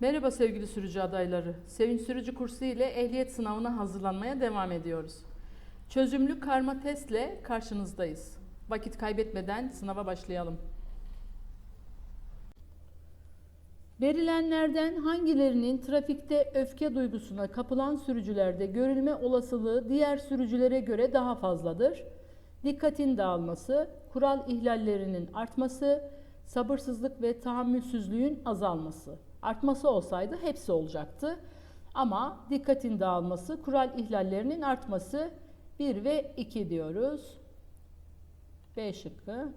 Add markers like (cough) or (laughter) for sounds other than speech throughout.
Merhaba sevgili sürücü adayları. Sevinç Sürücü kursu ile ehliyet sınavına hazırlanmaya devam ediyoruz. Çözümlü karma testle karşınızdayız. Vakit kaybetmeden sınava başlayalım. Verilenlerden hangilerinin trafikte öfke duygusuna kapılan sürücülerde görülme olasılığı diğer sürücülere göre daha fazladır? Dikkatin dağılması, kural ihlallerinin artması, sabırsızlık ve tahammülsüzlüğün azalması. Artması olsaydı hepsi olacaktı. Ama dikkatin dağılması, kural ihlallerinin artması 1 ve 2 diyoruz. B şıkkı.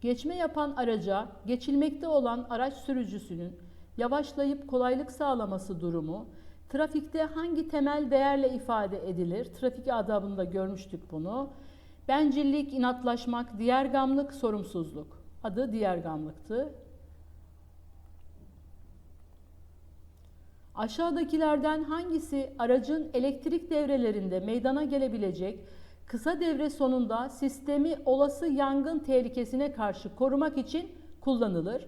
Geçme yapan araca geçilmekte olan araç sürücüsünün yavaşlayıp kolaylık sağlaması durumu trafikte hangi temel değerle ifade edilir? Trafik adabında görmüştük bunu. Bencillik, inatlaşmak, diğergamlık, sorumsuzluk. Adı diğergamlıktı. Aşağıdakilerden hangisi aracın elektrik devrelerinde meydana gelebilecek kısa devre sonunda sistemi olası yangın tehlikesine karşı korumak için kullanılır?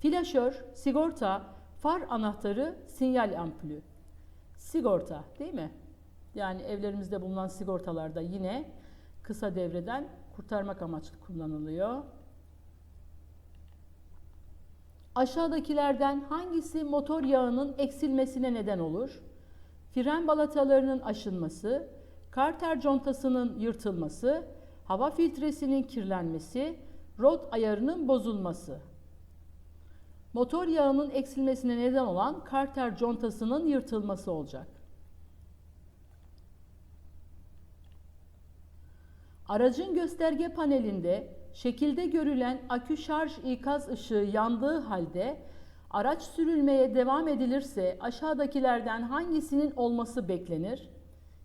Flaşör, sigorta, far anahtarı, sinyal ampulü. Sigorta değil mi? Yani evlerimizde bulunan sigortalarda yine kısa devreden kurtarmak amaçlı kullanılıyor. Aşağıdakilerden hangisi motor yağının eksilmesine neden olur? Fren balatalarının aşınması, karter contasının yırtılması, hava filtresinin kirlenmesi, rot ayarının bozulması. Motor yağının eksilmesine neden olan karter contasının yırtılması olacak. Aracın gösterge panelinde şekilde görülen akü şarj ikaz ışığı yandığı halde araç sürülmeye devam edilirse aşağıdakilerden hangisinin olması beklenir?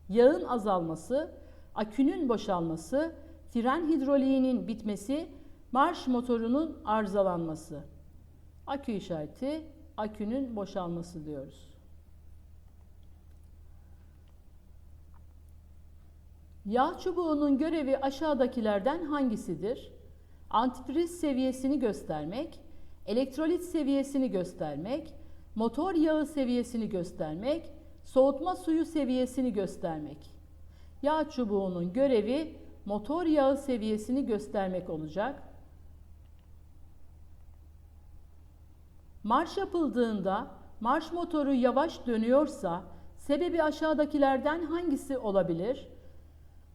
Yağın azalması, akünün boşalması, fren hidroliğinin bitmesi, marş motorunun arızalanması. Akü işareti, akünün boşalması diyoruz. Yağ çubuğunun görevi aşağıdakilerden hangisidir? Antifriz seviyesini göstermek, elektrolit seviyesini göstermek, motor yağı seviyesini göstermek, soğutma suyu seviyesini göstermek. Yağ çubuğunun görevi motor yağı seviyesini göstermek olacak. Marş yapıldığında marş motoru yavaş dönüyorsa sebebi aşağıdakilerden hangisi olabilir?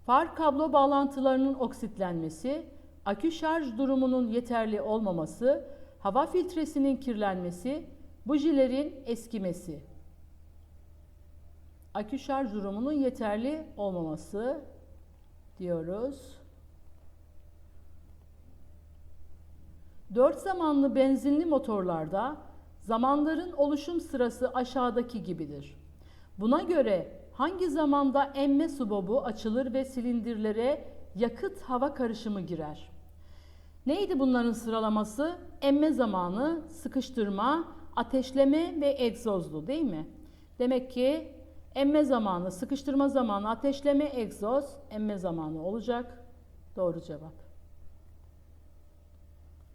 Far kablo bağlantılarının oksitlenmesi, akü şarj durumunun yeterli olmaması, hava filtresinin kirlenmesi, bujilerin eskimesi. Akü şarj durumunun yeterli olmaması diyoruz. Dört zamanlı benzinli motorlarda zamanların oluşum sırası aşağıdaki gibidir. Buna göre hangi zamanda emme subobu açılır ve silindirlere yakıt hava karışımı girer? Neydi bunların sıralaması? Emme zamanı, sıkıştırma, ateşleme ve egzozlu değil mi? Demek ki emme zamanı, sıkıştırma zamanı, ateşleme, egzoz, emme zamanı olacak. Doğru cevap.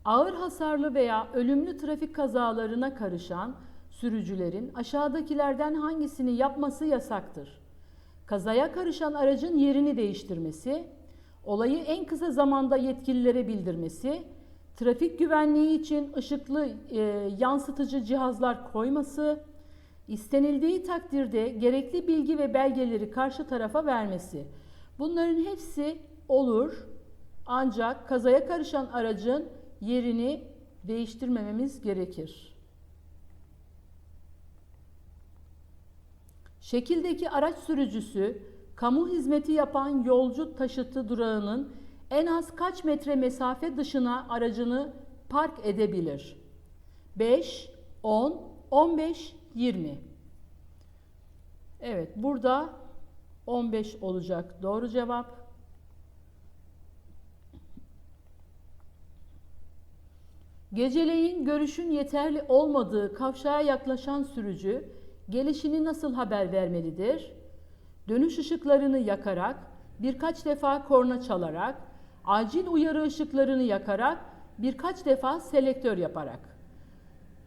Ağır hasarlı veya ölümlü trafik kazalarına karışan sürücülerin aşağıdakilerden hangisini yapması yasaktır? Kazaya karışan aracın yerini değiştirmesi, olayı en kısa zamanda yetkililere bildirmesi, trafik güvenliği için ışıklı e, yansıtıcı cihazlar koyması, istenildiği takdirde gerekli bilgi ve belgeleri karşı tarafa vermesi. Bunların hepsi olur ancak kazaya karışan aracın yerini değiştirmememiz gerekir. Şekildeki araç sürücüsü kamu hizmeti yapan yolcu taşıtı durağının en az kaç metre mesafe dışına aracını park edebilir? 5, 10, 15, 20. Evet, burada 15 olacak doğru cevap. Geceleyin görüşün yeterli olmadığı kavşağa yaklaşan sürücü gelişini nasıl haber vermelidir? Dönüş ışıklarını yakarak, birkaç defa korna çalarak, acil uyarı ışıklarını yakarak, birkaç defa selektör yaparak.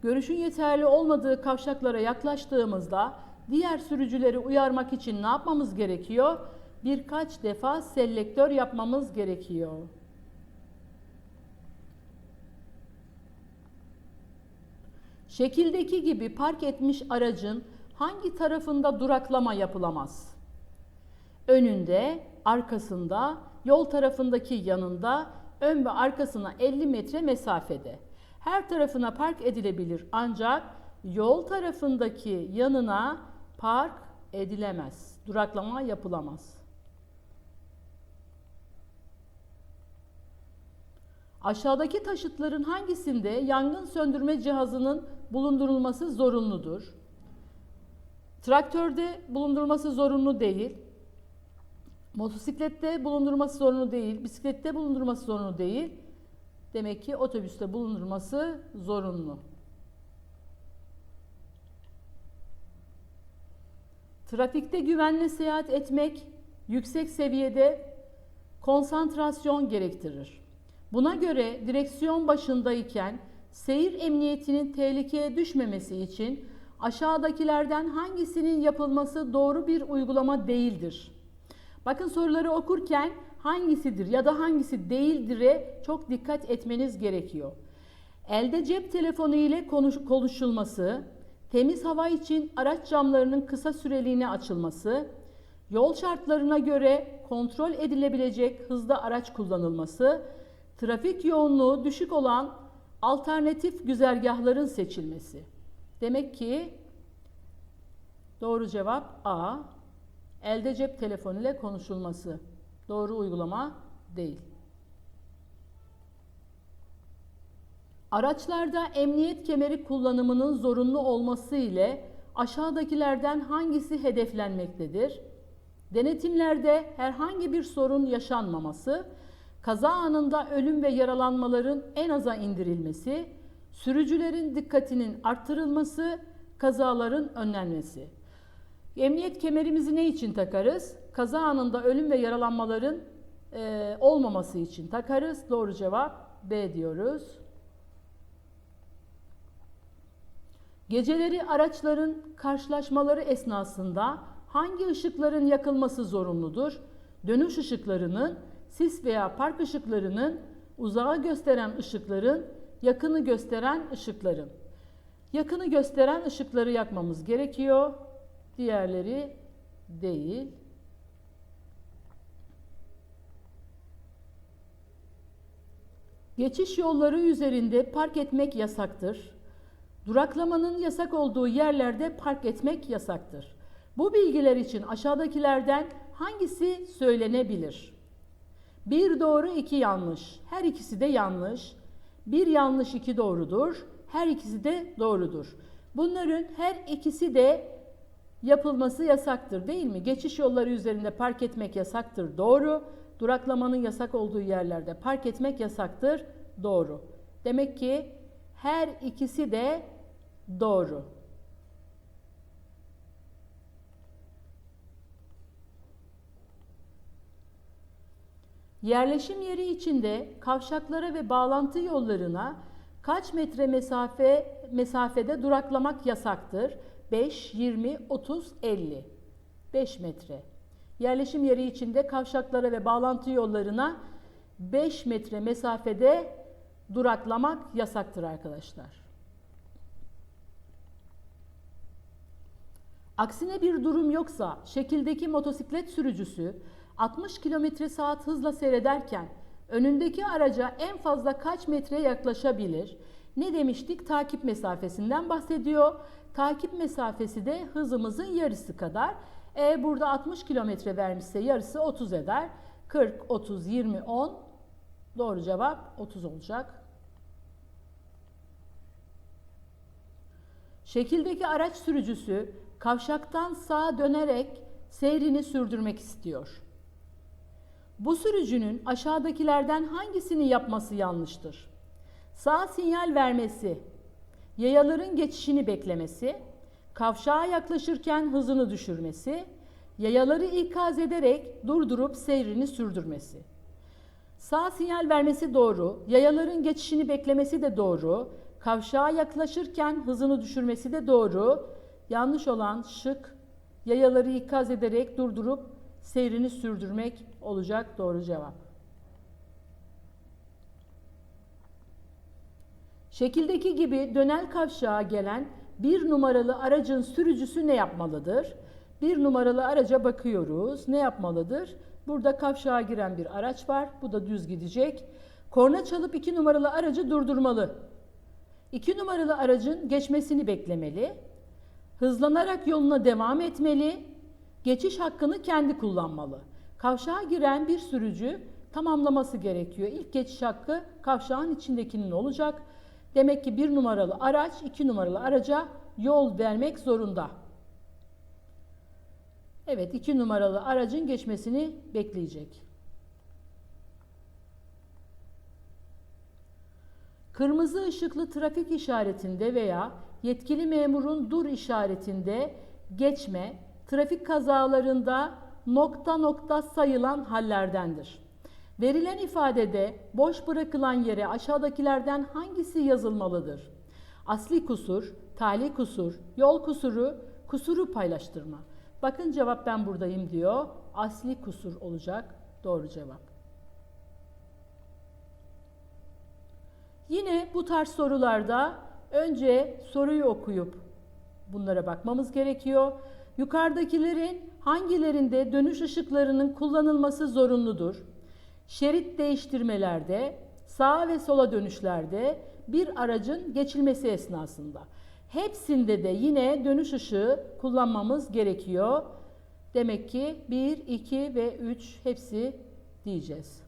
Görüşün yeterli olmadığı kavşaklara yaklaştığımızda diğer sürücüleri uyarmak için ne yapmamız gerekiyor? Birkaç defa selektör yapmamız gerekiyor. Şekildeki gibi park etmiş aracın hangi tarafında duraklama yapılamaz? Önünde, arkasında, yol tarafındaki yanında, ön ve arkasına 50 metre mesafede. Her tarafına park edilebilir ancak yol tarafındaki yanına park edilemez. Duraklama yapılamaz. Aşağıdaki taşıtların hangisinde yangın söndürme cihazının bulundurulması zorunludur? Traktörde bulundurması zorunlu değil. Motosiklette bulundurması zorunlu değil. Bisiklette bulundurması zorunlu değil. Demek ki otobüste bulundurması zorunlu. Trafikte güvenle seyahat etmek yüksek seviyede konsantrasyon gerektirir. Buna göre direksiyon başındayken seyir emniyetinin tehlikeye düşmemesi için aşağıdakilerden hangisinin yapılması doğru bir uygulama değildir? Bakın soruları okurken hangisidir ya da hangisi değildir'e çok dikkat etmeniz gerekiyor. Elde cep telefonu ile konuş, konuşulması, temiz hava için araç camlarının kısa süreliğine açılması, yol şartlarına göre kontrol edilebilecek hızda araç kullanılması, trafik yoğunluğu düşük olan alternatif güzergahların seçilmesi. Demek ki doğru cevap A. Elde cep telefonu ile konuşulması. Doğru uygulama değil. Araçlarda emniyet kemeri kullanımının zorunlu olması ile aşağıdakilerden hangisi hedeflenmektedir? Denetimlerde herhangi bir sorun yaşanmaması, kaza anında ölüm ve yaralanmaların en aza indirilmesi, sürücülerin dikkatinin arttırılması, kazaların önlenmesi. Emniyet kemerimizi ne için takarız? Kaza anında ölüm ve yaralanmaların e, olmaması için takarız. Doğru cevap B diyoruz. Geceleri araçların karşılaşmaları esnasında hangi ışıkların yakılması zorunludur? Dönüş ışıklarının, sis veya park ışıklarının, uzağa gösteren ışıkların, yakını gösteren ışıkların. Yakını gösteren ışıkları yakmamız gerekiyor. Diğerleri değil. Geçiş yolları üzerinde park etmek yasaktır. Duraklamanın yasak olduğu yerlerde park etmek yasaktır. Bu bilgiler için aşağıdakilerden hangisi söylenebilir? Bir doğru, iki yanlış. Her ikisi de yanlış. Bir yanlış, iki doğrudur. Her ikisi de doğrudur. Bunların her ikisi de yapılması yasaktır değil mi? Geçiş yolları üzerinde park etmek yasaktır. Doğru. Duraklamanın yasak olduğu yerlerde park etmek yasaktır. Doğru. Demek ki her ikisi de doğru. Yerleşim yeri içinde kavşaklara ve bağlantı yollarına kaç metre mesafe mesafede duraklamak yasaktır? 5, 20, 30, 50. 5 metre. Yerleşim yeri içinde kavşaklara ve bağlantı yollarına 5 metre mesafede duraklamak yasaktır arkadaşlar. Aksine bir durum yoksa şekildeki motosiklet sürücüsü 60 km saat hızla seyrederken önündeki araca en fazla kaç metre yaklaşabilir? Ne demiştik? Takip mesafesinden bahsediyor. Takip mesafesi de hızımızın yarısı kadar. E burada 60 kilometre vermişse yarısı 30 eder. 40, 30, 20, 10. Doğru cevap 30 olacak. Şekildeki araç sürücüsü kavşaktan sağa dönerek seyrini sürdürmek istiyor. Bu sürücünün aşağıdakilerden hangisini yapması yanlıştır? Sağ sinyal vermesi, yayaların geçişini beklemesi, kavşağa yaklaşırken hızını düşürmesi, yayaları ikaz ederek durdurup seyrini sürdürmesi. Sağ sinyal vermesi doğru, yayaların geçişini beklemesi de doğru, Kavşağa yaklaşırken hızını düşürmesi de doğru. Yanlış olan şık yayaları ikaz ederek durdurup seyrini sürdürmek olacak doğru cevap. Şekildeki gibi dönel kavşağa gelen bir numaralı aracın sürücüsü ne yapmalıdır? Bir numaralı araca bakıyoruz. Ne yapmalıdır? Burada kavşağa giren bir araç var. Bu da düz gidecek. Korna çalıp iki numaralı aracı durdurmalı. İki numaralı aracın geçmesini beklemeli. Hızlanarak yoluna devam etmeli. Geçiş hakkını kendi kullanmalı. Kavşağa giren bir sürücü tamamlaması gerekiyor. İlk geçiş hakkı kavşağın içindekinin olacak. Demek ki bir numaralı araç iki numaralı araca yol vermek zorunda. Evet iki numaralı aracın geçmesini bekleyecek. Kırmızı ışıklı trafik işaretinde veya yetkili memurun dur işaretinde geçme, trafik kazalarında nokta nokta sayılan hallerdendir. Verilen ifadede boş bırakılan yere aşağıdakilerden hangisi yazılmalıdır? Asli kusur, tali kusur, yol kusuru, kusuru paylaştırma. Bakın cevap ben buradayım diyor. Asli kusur olacak. Doğru cevap. Yine bu tarz sorularda önce soruyu okuyup bunlara bakmamız gerekiyor. Yukarıdakilerin hangilerinde dönüş ışıklarının kullanılması zorunludur? Şerit değiştirmelerde, sağa ve sola dönüşlerde bir aracın geçilmesi esnasında. Hepsinde de yine dönüş ışığı kullanmamız gerekiyor. Demek ki 1, 2 ve 3 hepsi diyeceğiz.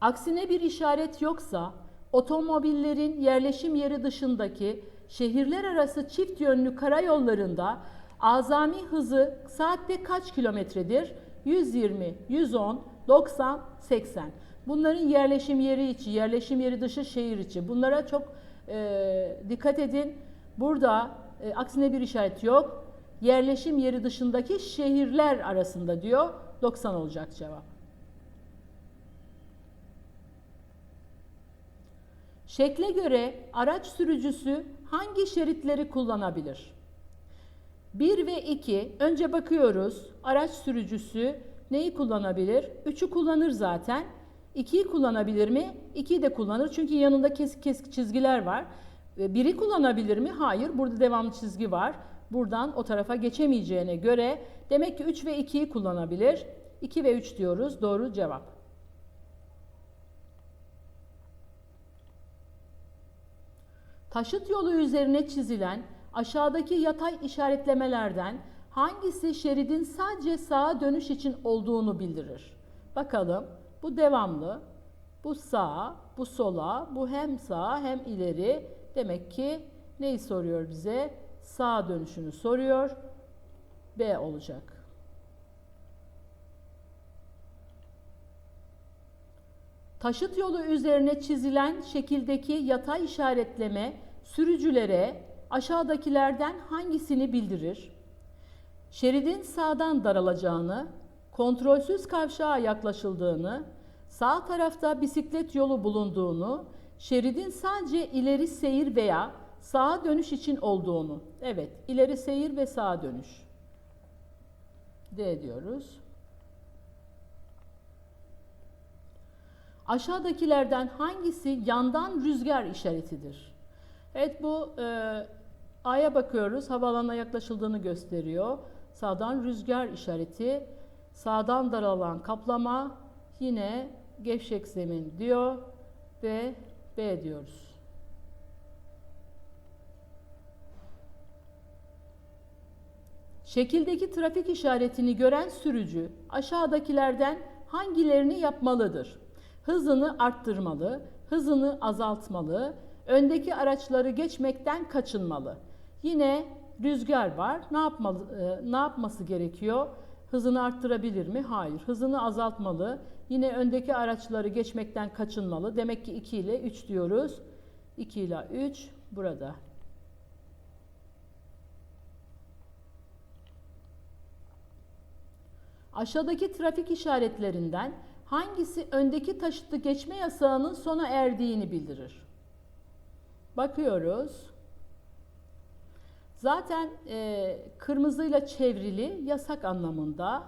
Aksine bir işaret yoksa otomobillerin yerleşim yeri dışındaki şehirler arası çift yönlü karayollarında azami hızı saatte kaç kilometredir? 120, 110, 90, 80. Bunların yerleşim yeri içi, yerleşim yeri dışı şehir içi. Bunlara çok e, dikkat edin. Burada e, aksine bir işaret yok. Yerleşim yeri dışındaki şehirler arasında diyor. 90 olacak cevap. Şekle göre araç sürücüsü hangi şeritleri kullanabilir? 1 ve 2 önce bakıyoruz. Araç sürücüsü neyi kullanabilir? 3'ü kullanır zaten. 2'yi kullanabilir mi? 2'yi de kullanır çünkü yanında kesik kesik çizgiler var. 1'i kullanabilir mi? Hayır. Burada devamlı çizgi var. Buradan o tarafa geçemeyeceğine göre demek ki 3 ve 2'yi kullanabilir. 2 ve 3 diyoruz. Doğru cevap. Taşıt yolu üzerine çizilen aşağıdaki yatay işaretlemelerden hangisi şeridin sadece sağa dönüş için olduğunu bildirir? Bakalım. Bu devamlı. Bu sağa, bu sola, bu hem sağa hem ileri. Demek ki neyi soruyor bize? Sağa dönüşünü soruyor. B olacak. Taşıt yolu üzerine çizilen şekildeki yatay işaretleme sürücülere aşağıdakilerden hangisini bildirir? Şeridin sağdan daralacağını, kontrolsüz kavşağa yaklaşıldığını, sağ tarafta bisiklet yolu bulunduğunu, şeridin sadece ileri seyir veya sağa dönüş için olduğunu. Evet, ileri seyir ve sağa dönüş. D diyoruz. Aşağıdakilerden hangisi yandan rüzgar işaretidir? Evet bu e, A'ya bakıyoruz. Havaalanına yaklaşıldığını gösteriyor. Sağdan rüzgar işareti. Sağdan daralan kaplama. Yine gevşek zemin diyor. Ve B diyoruz. Şekildeki trafik işaretini gören sürücü aşağıdakilerden hangilerini yapmalıdır? Hızını arttırmalı, hızını azaltmalı, öndeki araçları geçmekten kaçınmalı. Yine rüzgar var. Ne yapmalı e, ne yapması gerekiyor? Hızını arttırabilir mi? Hayır. Hızını azaltmalı. Yine öndeki araçları geçmekten kaçınmalı. Demek ki 2 ile 3 diyoruz. 2 ile 3 burada. Aşağıdaki trafik işaretlerinden hangisi öndeki taşıtı geçme yasağının sona erdiğini bildirir? Bakıyoruz. Zaten e, kırmızıyla çevrili yasak anlamında.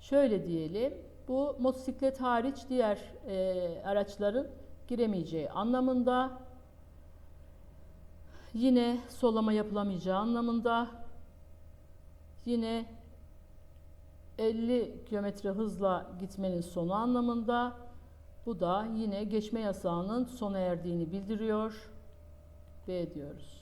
Şöyle diyelim. Bu motosiklet hariç diğer e, araçların giremeyeceği anlamında. Yine solama yapılamayacağı anlamında. Yine 50 km hızla gitmenin sonu anlamında. Bu da yine geçme yasağının sona erdiğini bildiriyor. B diyoruz.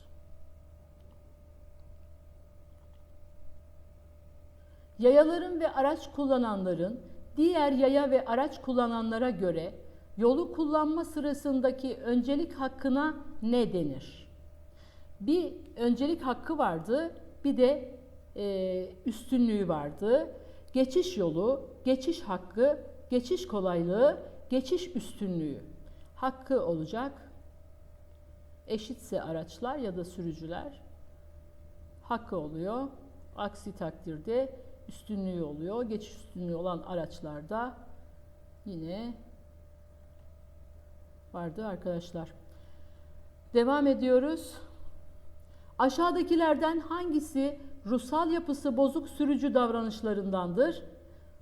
Yayaların ve araç kullananların diğer yaya ve araç kullananlara göre yolu kullanma sırasındaki öncelik hakkına ne denir? Bir öncelik hakkı vardı, bir de e, üstünlüğü vardı. Geçiş yolu, geçiş hakkı, geçiş kolaylığı, geçiş üstünlüğü. Hakkı olacak. Eşitse araçlar ya da sürücüler hakkı oluyor. Aksi takdirde üstünlüğü oluyor. Geçiş üstünlüğü olan araçlarda yine vardı arkadaşlar. Devam ediyoruz. Aşağıdakilerden hangisi ruhsal yapısı bozuk sürücü davranışlarındandır?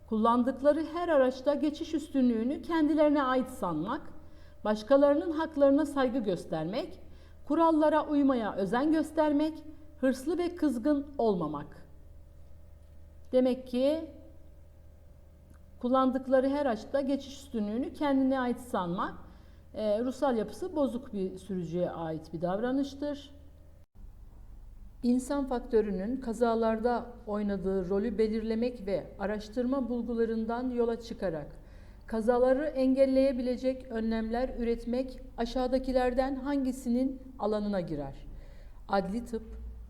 Kullandıkları her araçta geçiş üstünlüğünü kendilerine ait sanmak, başkalarının haklarına saygı göstermek, kurallara uymaya özen göstermek, hırslı ve kızgın olmamak. Demek ki kullandıkları her araçta geçiş üstünlüğünü kendine ait sanmak, e, ruhsal yapısı bozuk bir sürücüye ait bir davranıştır. İnsan faktörünün kazalarda oynadığı rolü belirlemek ve araştırma bulgularından yola çıkarak kazaları engelleyebilecek önlemler üretmek aşağıdakilerden hangisinin alanına girer? Adli tıp,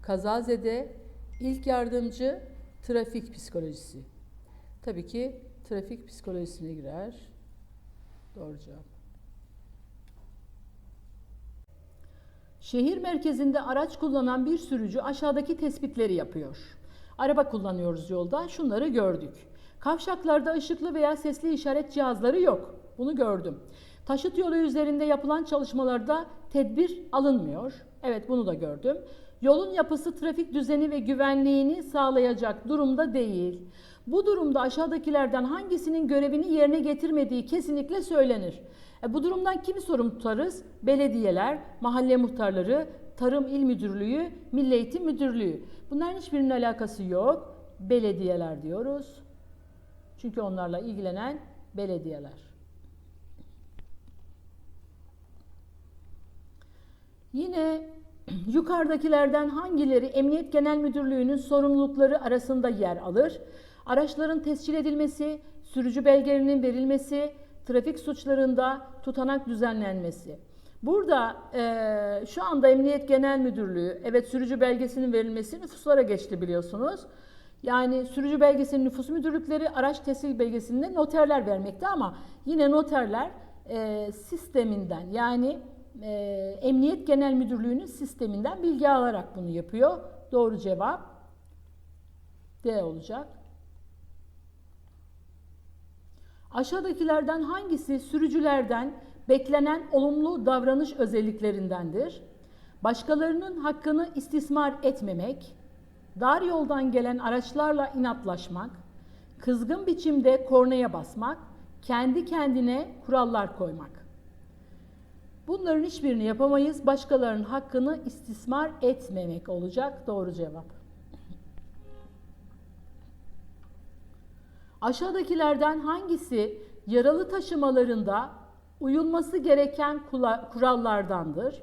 kazazede, ilk yardımcı, trafik psikolojisi. Tabii ki trafik psikolojisine girer. Doğru cevap. Şehir merkezinde araç kullanan bir sürücü aşağıdaki tespitleri yapıyor. Araba kullanıyoruz yolda, şunları gördük. Kavşaklarda ışıklı veya sesli işaret cihazları yok. Bunu gördüm. Taşıt yolu üzerinde yapılan çalışmalarda tedbir alınmıyor. Evet bunu da gördüm. Yolun yapısı trafik düzeni ve güvenliğini sağlayacak durumda değil. Bu durumda aşağıdakilerden hangisinin görevini yerine getirmediği kesinlikle söylenir. E, bu durumdan kimi sorumlu tutarız? Belediyeler, mahalle muhtarları, Tarım İl Müdürlüğü, Milli Eğitim Müdürlüğü. Bunların hiçbirinin alakası yok. Belediyeler diyoruz. Çünkü onlarla ilgilenen belediyeler. Yine (clears throat) yukarıdakilerden hangileri Emniyet Genel Müdürlüğü'nün sorumlulukları arasında yer alır? Araçların tescil edilmesi, sürücü belgelerinin verilmesi, trafik suçlarında tutanak düzenlenmesi. Burada e, şu anda Emniyet Genel Müdürlüğü, evet sürücü belgesinin verilmesi nüfuslara geçti biliyorsunuz. Yani sürücü belgesinin nüfus müdürlükleri, araç tescil belgesini de noterler vermekte ama yine noterler e, sisteminden yani e, Emniyet Genel Müdürlüğü'nün sisteminden bilgi alarak bunu yapıyor. Doğru cevap D olacak. Aşağıdakilerden hangisi sürücülerden beklenen olumlu davranış özelliklerindendir? Başkalarının hakkını istismar etmemek, dar yoldan gelen araçlarla inatlaşmak, kızgın biçimde kornaya basmak, kendi kendine kurallar koymak. Bunların hiçbirini yapamayız. Başkalarının hakkını istismar etmemek olacak doğru cevap. Aşağıdakilerden hangisi yaralı taşımalarında uyulması gereken kurallardandır?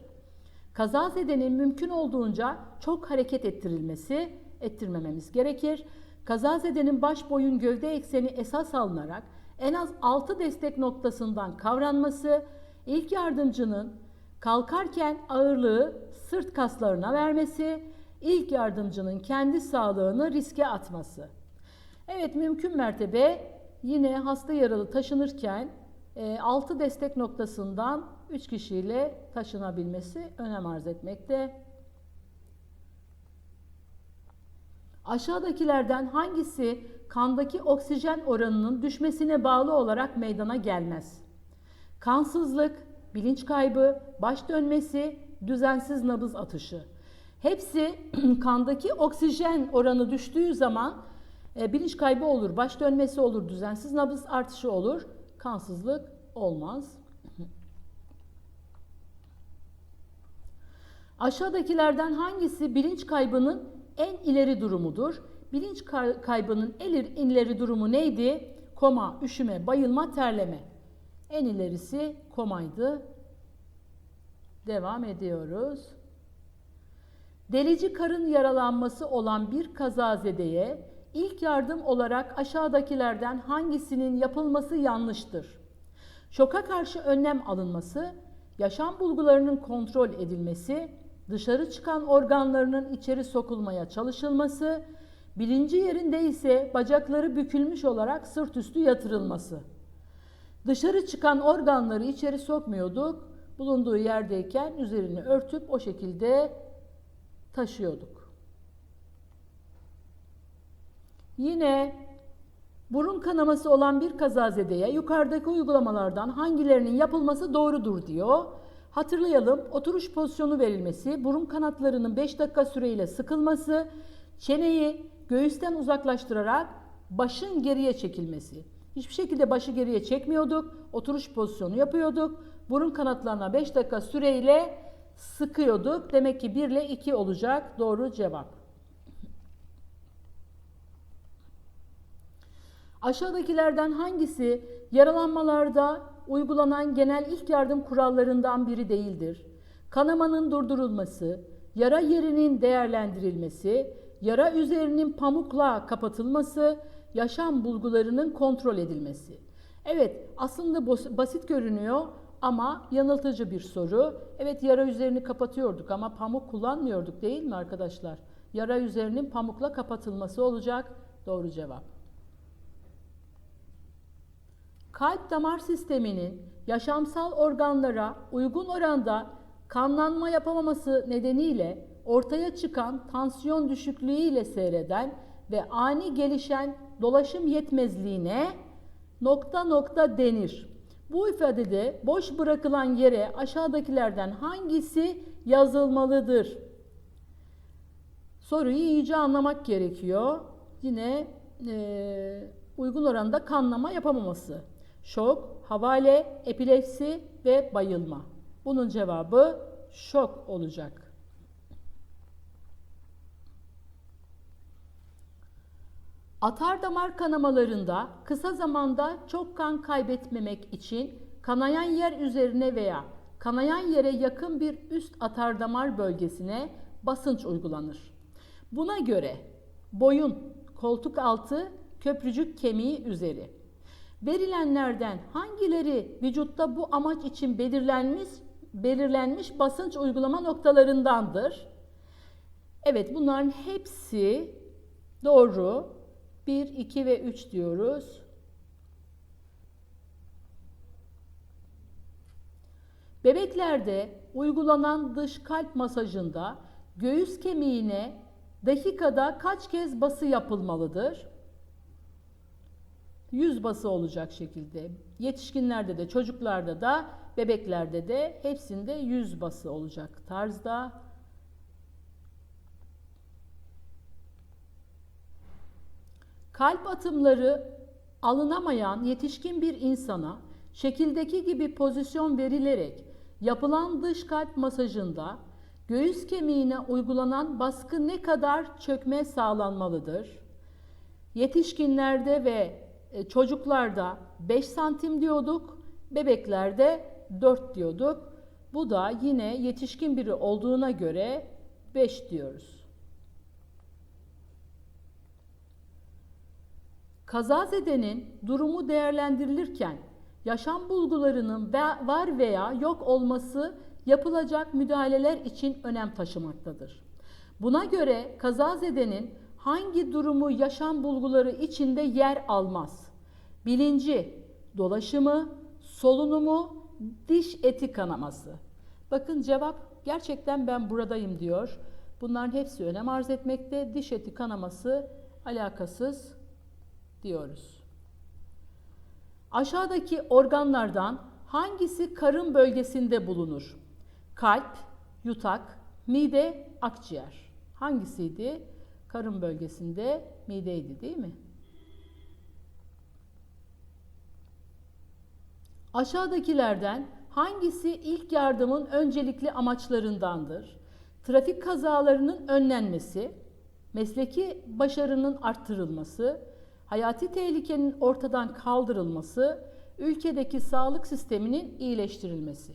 Kazazedenin mümkün olduğunca çok hareket ettirilmesi, ettirmememiz gerekir. Kazazedenin baş boyun gövde ekseni esas alınarak en az 6 destek noktasından kavranması, ilk yardımcının kalkarken ağırlığı sırt kaslarına vermesi, ilk yardımcının kendi sağlığını riske atması. Evet mümkün mertebe yine hasta yaralı taşınırken 6 destek noktasından 3 kişiyle taşınabilmesi önem arz etmekte. Aşağıdakilerden hangisi kandaki oksijen oranının düşmesine bağlı olarak meydana gelmez? Kansızlık, bilinç kaybı, baş dönmesi, düzensiz nabız atışı. Hepsi (clears throat) kandaki oksijen oranı düştüğü zaman e, bilinç kaybı olur, baş dönmesi olur, düzensiz nabız artışı olur, kansızlık olmaz. (clears throat) Aşağıdakilerden hangisi bilinç kaybının en ileri durumudur? Bilinç kay- kaybının en ileri durumu neydi? Koma, üşüme, bayılma, terleme. En ilerisi komaydı. Devam ediyoruz. Delici karın yaralanması olan bir kazazedeye ilk yardım olarak aşağıdakilerden hangisinin yapılması yanlıştır? Şoka karşı önlem alınması, yaşam bulgularının kontrol edilmesi, dışarı çıkan organlarının içeri sokulmaya çalışılması, bilinci yerinde ise bacakları bükülmüş olarak sırt üstü yatırılması. Dışarı çıkan organları içeri sokmuyorduk. Bulunduğu yerdeyken üzerini örtüp o şekilde taşıyorduk. Yine burun kanaması olan bir kazazedeye yukarıdaki uygulamalardan hangilerinin yapılması doğrudur diyor. Hatırlayalım oturuş pozisyonu verilmesi, burun kanatlarının 5 dakika süreyle sıkılması, çeneyi göğüsten uzaklaştırarak başın geriye çekilmesi. Hiçbir şekilde başı geriye çekmiyorduk. Oturuş pozisyonu yapıyorduk. Burun kanatlarına 5 dakika süreyle sıkıyorduk. Demek ki 1 ile 2 olacak doğru cevap. Aşağıdakilerden hangisi yaralanmalarda uygulanan genel ilk yardım kurallarından biri değildir? Kanamanın durdurulması, yara yerinin değerlendirilmesi, yara üzerinin pamukla kapatılması, yaşam bulgularının kontrol edilmesi. Evet, aslında basit görünüyor ama yanıltıcı bir soru. Evet, yara üzerini kapatıyorduk ama pamuk kullanmıyorduk değil mi arkadaşlar? Yara üzerinin pamukla kapatılması olacak. Doğru cevap. Kalp damar sisteminin yaşamsal organlara uygun oranda kanlanma yapamaması nedeniyle ortaya çıkan tansiyon düşüklüğü ile seyreden ve ani gelişen dolaşım yetmezliğine nokta nokta denir. Bu ifadede boş bırakılan yere aşağıdakilerden hangisi yazılmalıdır? Soruyu iyice anlamak gerekiyor. Yine e, uygun oranda kanlama yapamaması. Şok, havale, epilepsi ve bayılma. Bunun cevabı şok olacak. Atardamar kanamalarında kısa zamanda çok kan kaybetmemek için kanayan yer üzerine veya kanayan yere yakın bir üst atardamar bölgesine basınç uygulanır. Buna göre boyun, koltuk altı, köprücük kemiği üzeri. Verilenlerden hangileri vücutta bu amaç için belirlenmiş belirlenmiş basınç uygulama noktalarındandır? Evet bunların hepsi doğru. 1, 2 ve 3 diyoruz. Bebeklerde uygulanan dış kalp masajında göğüs kemiğine dakikada kaç kez bası yapılmalıdır? 100 bası olacak şekilde. Yetişkinlerde de, çocuklarda da, bebeklerde de hepsinde 100 bası olacak tarzda. Kalp atımları alınamayan yetişkin bir insana şekildeki gibi pozisyon verilerek yapılan dış kalp masajında göğüs kemiğine uygulanan baskı ne kadar çökme sağlanmalıdır? Yetişkinlerde ve çocuklarda 5 santim diyorduk, bebeklerde 4 diyorduk. Bu da yine yetişkin biri olduğuna göre 5 diyoruz. Kazazedenin durumu değerlendirilirken yaşam bulgularının var veya yok olması yapılacak müdahaleler için önem taşımaktadır. Buna göre kazazedenin hangi durumu yaşam bulguları içinde yer almaz? Bilinci, dolaşımı, solunumu, diş eti kanaması. Bakın cevap gerçekten ben buradayım diyor. Bunların hepsi önem arz etmekte. Diş eti kanaması alakasız diyoruz. Aşağıdaki organlardan hangisi karın bölgesinde bulunur? Kalp, yutak, mide, akciğer. Hangisiydi? Karın bölgesinde mideydi değil mi? Aşağıdakilerden hangisi ilk yardımın öncelikli amaçlarındandır? Trafik kazalarının önlenmesi, mesleki başarının arttırılması, hayati tehlikenin ortadan kaldırılması, ülkedeki sağlık sisteminin iyileştirilmesi.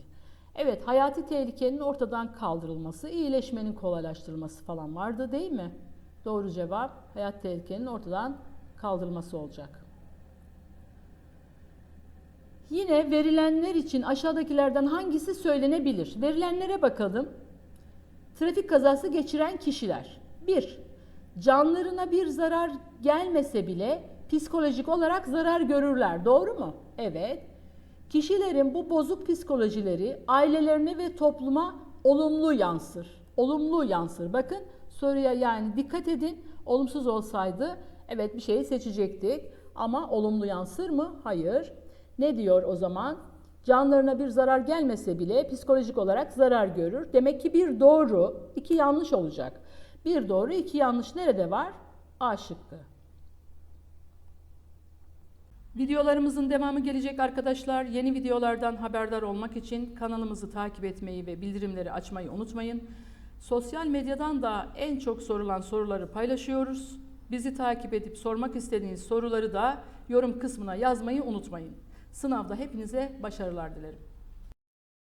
Evet, hayati tehlikenin ortadan kaldırılması, iyileşmenin kolaylaştırılması falan vardı değil mi? Doğru cevap hayat tehlikenin ortadan kaldırılması olacak. Yine verilenler için aşağıdakilerden hangisi söylenebilir? Verilenlere bakalım. Trafik kazası geçiren kişiler. 1. Canlarına bir zarar gelmese bile psikolojik olarak zarar görürler. Doğru mu? Evet. Kişilerin bu bozuk psikolojileri ailelerine ve topluma olumlu yansır. Olumlu yansır. Bakın soruya yani dikkat edin. Olumsuz olsaydı evet bir şeyi seçecektik. Ama olumlu yansır mı? Hayır. Ne diyor o zaman? Canlarına bir zarar gelmese bile psikolojik olarak zarar görür. Demek ki bir doğru, iki yanlış olacak. Bir doğru, iki yanlış nerede var? A şıkkı. Videolarımızın devamı gelecek arkadaşlar. Yeni videolardan haberdar olmak için kanalımızı takip etmeyi ve bildirimleri açmayı unutmayın. Sosyal medyadan da en çok sorulan soruları paylaşıyoruz. Bizi takip edip sormak istediğiniz soruları da yorum kısmına yazmayı unutmayın. Sınavda hepinize başarılar dilerim.